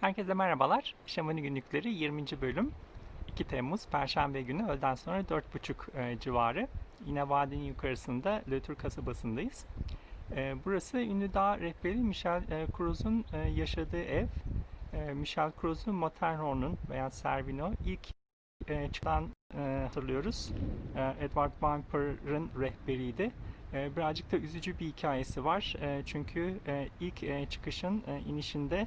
Herkese merhabalar. Şamani Günlükleri 20. bölüm 2 Temmuz Perşembe günü öğleden sonra 4.30 e, civarı. Yine vadinin yukarısında Lötür kasabasındayız. E, burası ünlü dağ rehberi Michel e, Cruz'un e, yaşadığı ev. E, Michel Cruz'un Matterhorn'un veya Servino ilk çıkan hatırlıyoruz. Edward Wamper'ın rehberiydi. E, birazcık da üzücü bir hikayesi var. Çünkü ilk çıkışın inişinde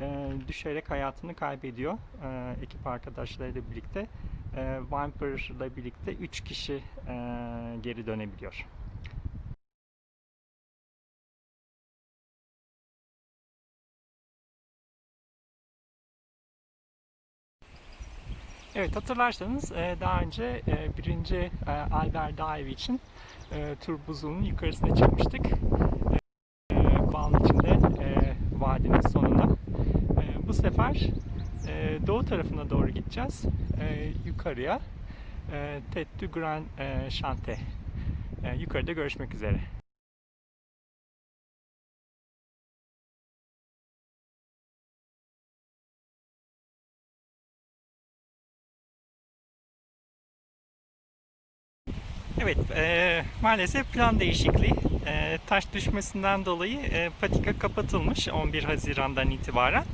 e, düşerek hayatını kaybediyor e, ekip arkadaşlarıyla birlikte. E, Viper'la birlikte 3 kişi e, geri dönebiliyor. Evet hatırlarsanız daha önce birinci Albert evi için tur buzulunun yukarısına çıkmıştık. E, Bağın içinde e, vadinin sonuna. E, bu sefer e, doğu tarafına doğru gideceğiz. E, yukarıya. E, Tête du Grand e, Chante. E, yukarıda görüşmek üzere. Evet, e, maalesef plan değişikliği. E, taş düşmesinden dolayı e, patika kapatılmış 11 Haziran'dan itibaren.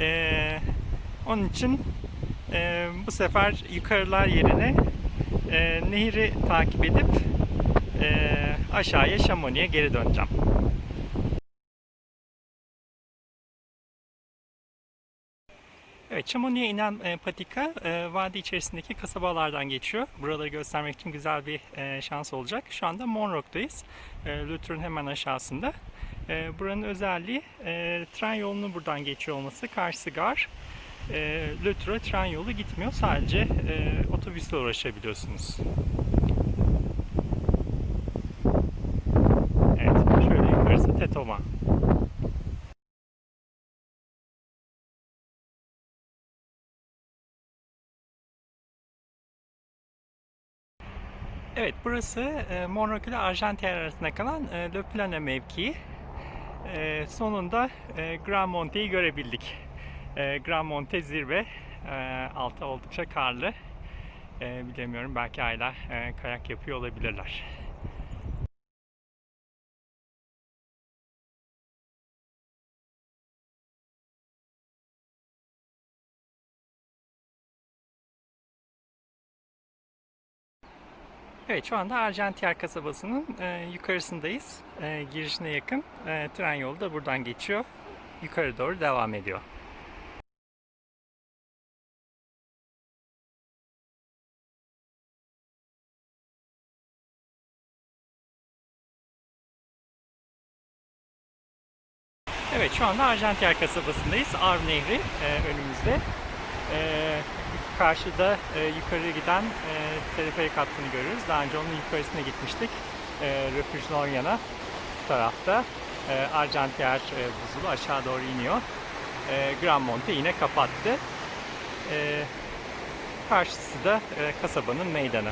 E, onun için e, bu sefer yukarılar yerine e, nehri takip edip e, aşağıya Şamoni'ye geri döneceğim. Evet, Chamonix'e inen e, patika e, vadi içerisindeki kasabalardan geçiyor. Buraları göstermek için güzel bir e, şans olacak. Şu anda Monrock'tayız. E, Luther'ın hemen aşağısında. E, buranın özelliği e, tren yolunun buradan geçiyor olması. Karşısı gar. E, Luther'a tren yolu gitmiyor. Sadece e, otobüsle uğraşabiliyorsunuz. Evet, şöyle yukarısı Tetova. Evet, burası e, Monroe ile Argentière arasında kalan e, Le Plane mevkii. E, sonunda e, Grand Monte'yi görebildik. E, Grand Monte zirve. E, altı oldukça karlı. E, bilemiyorum, belki hala e, kayak yapıyor olabilirler. Evet şu anda Argentière kasabasının e, yukarısındayız. E, girişine yakın. E, tren yolu da buradan geçiyor. Yukarı doğru devam ediyor. Evet şu anda Argentière kasabasındayız. Arv Nehri e, önümüzde. E, karşıda e, yukarı giden e, teleferik hattını görüyoruz. Daha önce onun yukarısına gitmiştik. E, Refuge Noriana bu tarafta. E, Argentière e, buzulu aşağı doğru iniyor. E, Grand Monte yine kapattı. E, karşısı da e, kasabanın meydanı.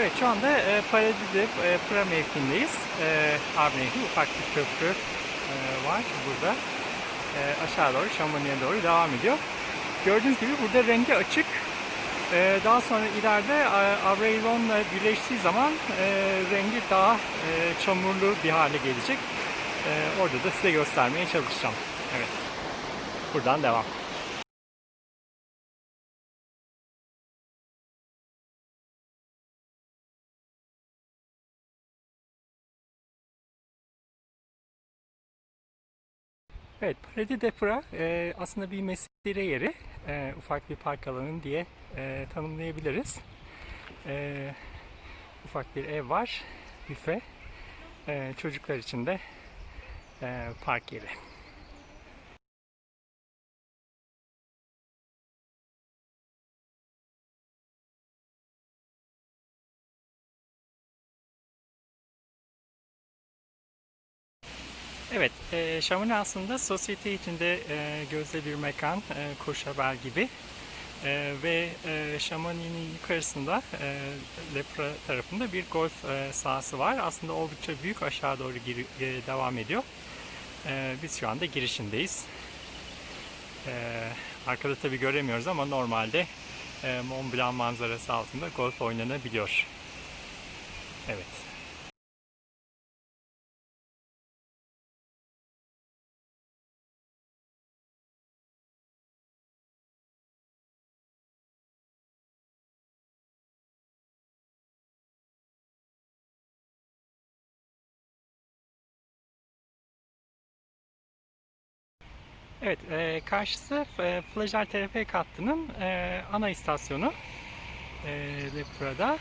Evet şu anda e, Paradide e, Pıra mevkiindeyiz. E, Arnavut'un ufak bir köprü e, var burada. E, aşağı doğru Şamani'ye doğru devam ediyor. Gördüğünüz gibi burada rengi açık. E, daha sonra ileride e, birleştiği zaman e, rengi daha e, çamurlu bir hale gelecek. E, orada da size göstermeye çalışacağım. Evet. Buradan devam. Evet, Paradis de Pıra e, aslında bir mesire yeri, e, ufak bir park alanı diye e, tanımlayabiliriz. E, ufak bir ev var, büfe, e, çocuklar için de e, park yeri. Evet, e, Şam'ın aslında sosyete içinde e, gözde bir mekan, e, Courchevel gibi. E, ve e, Şamani'nin yukarısında e, Lepra tarafında bir golf e, sahası var. Aslında oldukça büyük aşağı doğru giri- e, devam ediyor. E, biz şu anda girişindeyiz. E, arkada tabi göremiyoruz ama normalde e, Mont Blanc manzarası altında golf oynanabiliyor. Evet. Evet, e, karşısı e, Flajel Teleferik hattının e, ana istasyonu e, Lepra'da.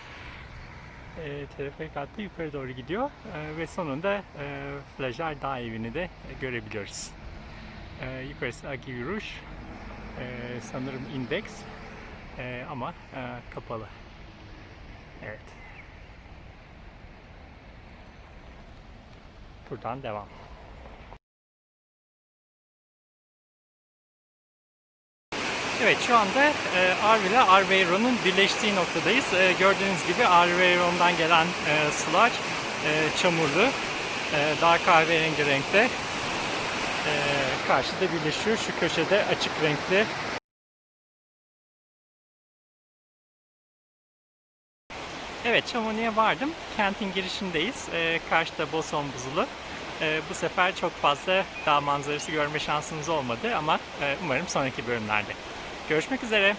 E, teleferik hattı yukarı doğru gidiyor e, ve sonunda e, Flajel Dağ de görebiliyoruz. E, yukarısı Aguille Rouge, e, sanırım Index e, ama e, kapalı. Evet. Buradan devam. Evet şu anda e, Arve ile Arveiro'nun birleştiği noktadayız. E, gördüğünüz gibi Arveiro'ndan gelen e, sular e, çamurlu, e, daha kahverengi renkte. E, karşıda birleşiyor. Şu köşede açık renkli. Evet Chamonix'e vardım. Kentin girişindeyiz. E, karşıda Boson buzulu. E, bu sefer çok fazla dağ manzarası görme şansımız olmadı ama e, umarım sonraki bölümlerde. Görüşmek üzere.